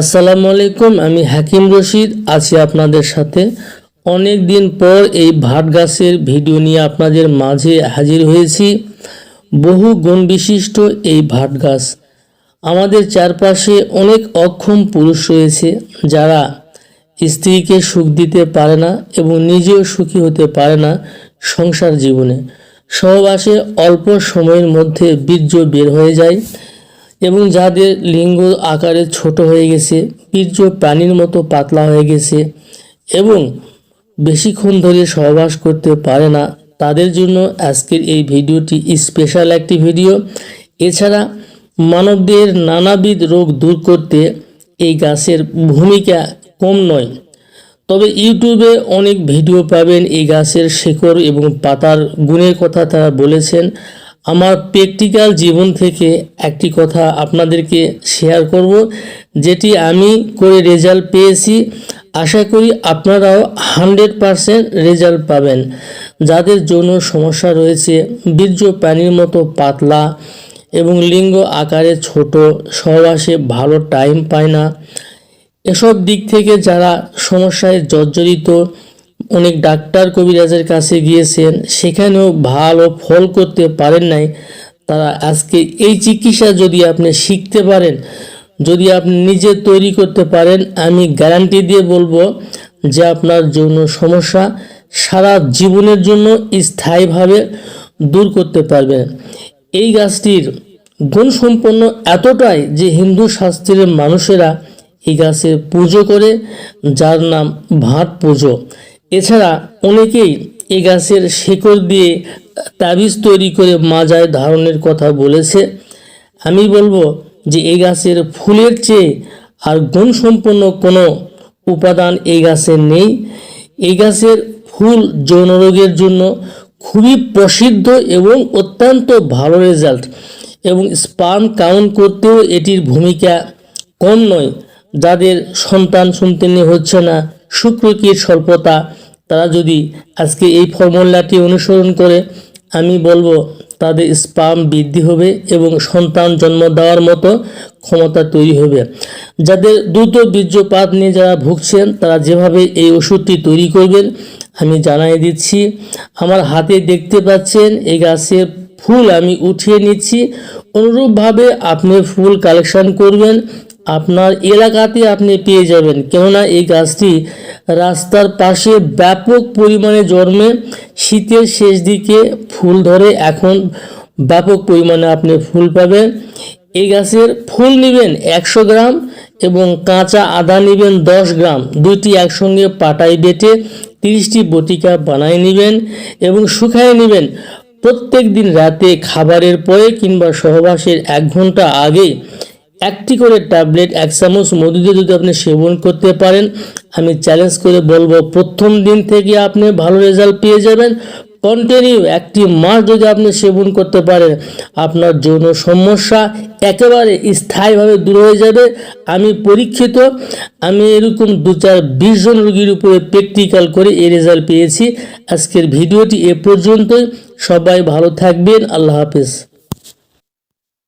আসসালামু আলাইকুম, আমি হাকিম রশিদ, আছি আপনাদের সাথে। অনেক দিন পর এই ভাট গাছের ভিডিও নিয়ে আপনাদের মাঝে হাজির হয়েছি। বহু গুণ বিশিষ্ট এই ভাট গাছ। আমাদের চারপাশে অনেক অক্ষম পুরুষ রয়েছে, যারা স্ত্রীকে সুখ দিতে পারে না এবং নিজেও সুখী হতে পারে না সংসার জীবনে। সহবাসে অল্প সময়ের মধ্যে বীর্য বের হয়ে যায়। এবং যাদের লিঙ্গ আকারে ছোট হয়ে গেছে, বীর্য প্রাণীর মতো পাতলা হয়ে গেছে এবং বেশিক্ষণ ধরে সহবাস করতে পারে না, তাদের জন্য আজকের এই ভিডিওটি স্পেশাল একটি ভিডিও। এছাড়া মানবদের নানাবিধ রোগ দূর করতে এই গাছের ভূমিকা কম নয়। তবে ইউটিউবে অনেক ভিডিও পাবেন এই গাছের শেকড় এবং পাতার গুণের কথা তারা বলেছেন। আমার প্র্যাকটিক্যাল জীবন থেকে একটি কথা আপনাদেরকে শেয়ার করব, যেটি আমি করে রেজাল্ট পেয়েছি। আশা করি আপনারাও হান্ড্রেড পারসেন্ট রেজাল্ট পাবেন। যাদের যৌন সমস্যা রয়েছে, বীর্য প্রাণীর মতো পাতলা এবং লিঙ্গ আকারে ছোট, সহবাসে ভালো টাইম পায় না। এসব দিক থেকে যারা সমস্যায় জর্জরিত অনেক ডাক্তার কবিরাজের কাছে গিয়েছেন, সেখানেও ভালো ফল করতে পারেন নাই। তারা আজকে এই চিকিৎসা যদি আপনি শিখতে পারেন, যদি আপনি নিজে তৈরি করতে পারেন, আমি গ্যারান্টি দিয়ে বলব যে আপনার যৌন সমস্যা সারা জীবনের জন্য স্থায়ীভাবে দূর করতে পারবেন এই গাছটির গুণসম্পন্ন এতটাই যে হিন্দু শাস্ত্রের মানুষেরা এই গাছের পুজো করে, যার নাম ভাট পুজো। এছাড়া অনেকেই এই গাছের শেকড় দিয়ে তাবিজ তৈরি করে মাজায় ধারণের কথা বলেছে। আমি বলব যে এই গাছের ফুলের চেয়ে আর গুণসম্পন্ন কোনো উপাদান এই গাছের নেই। এই গাছের ফুল যৌন রোগের জন্য খুবই প্রসিদ্ধ এবং অত্যন্ত ভালো রেজাল্ট এবং স্পাম কাউন্ট করতেও এটির ভূমিকা কম নয়। যাদের সন্তান সন্তানি হচ্ছে না শুক্রকীর স্বল্পতা। তারা যদি আজকে এই ফর্মুলাটি অনুসরণ করে, আমি বলব তাদের স্পাম বৃদ্ধি হবে এবং সন্তান জন্ম দেওয়ার মতো ক্ষমতা তৈরি হবে। যাদের দ্রুত বীর্যপাত নিয়ে যারা ভুগছেন, তারা যেভাবে এই ওষুধটি তৈরি করবেন, আমি জানাই দিচ্ছি। আমার হাতে দেখতে পাচ্ছেন, এই গাছের ফুল আমি উঠিয়ে নিচ্ছি। অনুরূপভাবে আপনি ফুল কালেকশন করবেন আপনার এলাকাতে আপনি পেয়ে যাবেন। কেননা এই গাছটি রাস্তার পাশে ব্যাপক পরিমাণে জন্মে, শীতের শেষ দিকে ফুল ধরে এখন ব্যাপক পরিমাণে আপনি ফুল পাবেন। এই গাছের ফুল নেবেন একশো গ্রাম এবং কাঁচা আদা নেবেন দশ গ্রাম। দুইটি একসঙ্গে পাটাই বেটে তিরিশটি বটিকা বানায় নেবেন এবং শুকায় নেবেন। প্রত্যেক দিন রাতে খাবারের পরে কিংবা সহবাসের এক ঘণ্টা আগে একটি করে ট্যাবলেট এক চামচ মধু দিয়ে যদি আপনি সেবন করতে পারেন, আমি চ্যালেঞ্জ করে বলব, প্রথম দিন থেকে আপনি ভালো রেজাল্ট পেয়ে যাবেন। কন্টিনিউ একটি মাস যদি আপনি সেবন করতে পারেন, আপনার যৌন সমস্যা একেবারে স্থায়ীভাবে দূর হয়ে যাবে। আমি পরীক্ষিত, আমি এরকম দু চার বিশ জন রোগীর উপরে প্র্যাকটিক্যাল করে এই রেজাল্ট পেয়েছি। আজকের ভিডিওটি এ পর্যন্তই। সবাই ভালো থাকবেন। আল্লাহ হাফেজ।